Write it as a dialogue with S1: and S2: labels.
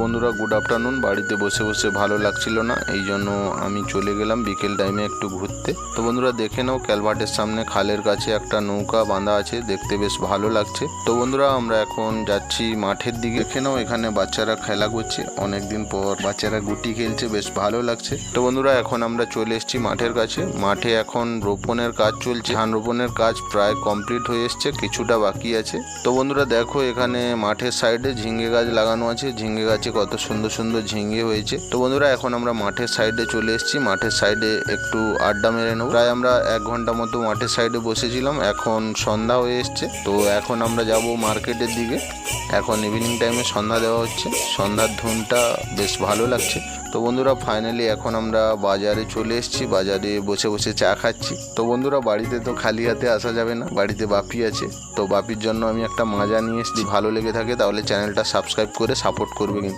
S1: বন্ধুরা good afternoon বাড়িতে বসে বসে ভালো লাগছিল না, এই জন্য আমি চলে গেলাম বিকেল টাইমে একটু ঘুরতে। তো বন্ধুরা, দেখে নাও, ক্যালভার্টের সামনে খালের কাছে একটা নৌকা বাঁধা আছে, দেখতে বেশ ভালো লাগছে। তো বন্ধুরা, আমরা এখন যাচ্ছি মাঠের দিকে। দেখে নাও, এখানে বাচ্চারা খেলা করছে। অনেকদিন পর বাচ্চারা গুটি খেলছে, বেশ ভালো লাগছে। তো বন্ধুরা, এখন আমরা চলে এসেছি মাঠের কাছে। মাঠে এখন রোপণের কাজ চলছে। ধান রোপণের কাজ প্রায় কমপ্লিট হয়ে এসছে, কিছুটা বাকি আছে। তো বন্ধুরা, দেখো, এখানে মাঠের সাইডে ঝিঙ্গে গাছ লাগানো আছে। ঝিঙ্গে গাছে কত সুন্দর সুন্দর ঝিঙ্গে হয়েছে। তো বন্ধুরা, এখন আমরা মাঠের সাইডে চলে এসেছি। মাঠের সাইডে একটু আড্ডা মেরে নেব। প্রায় আমরা এক ঘণ্টা মতো মাঠের সাইডে বসেছিলাম। এখন সন্ধ্যা হয়ে এসছে। তো এখন আমরা যাব মার্কেটের দিকে। এখন ইভিনিং টাইমে সন্ধ্যা দেওয়া হচ্ছে। সন্ধ্যার ধুনটা বেশ ভালো লাগছে। তো বন্ধুরা ফাইনালি এখন আমরা বাজারে চলে এসেছি। বাজারে বসে বসে চা খাচ্ছি। তো বন্ধুরা, বাড়িতে তো খালি হাতে আসা যাবে না। বাড়িতে বাপি আছে। তো বাপির জন্য আমি একটা মাজা নিয়ে এসেছি। ভালো লেগে থাকে তাহলে চ্যানেলটা সাবস্ক্রাইব করে সাপোর্ট করবে কিন্তু।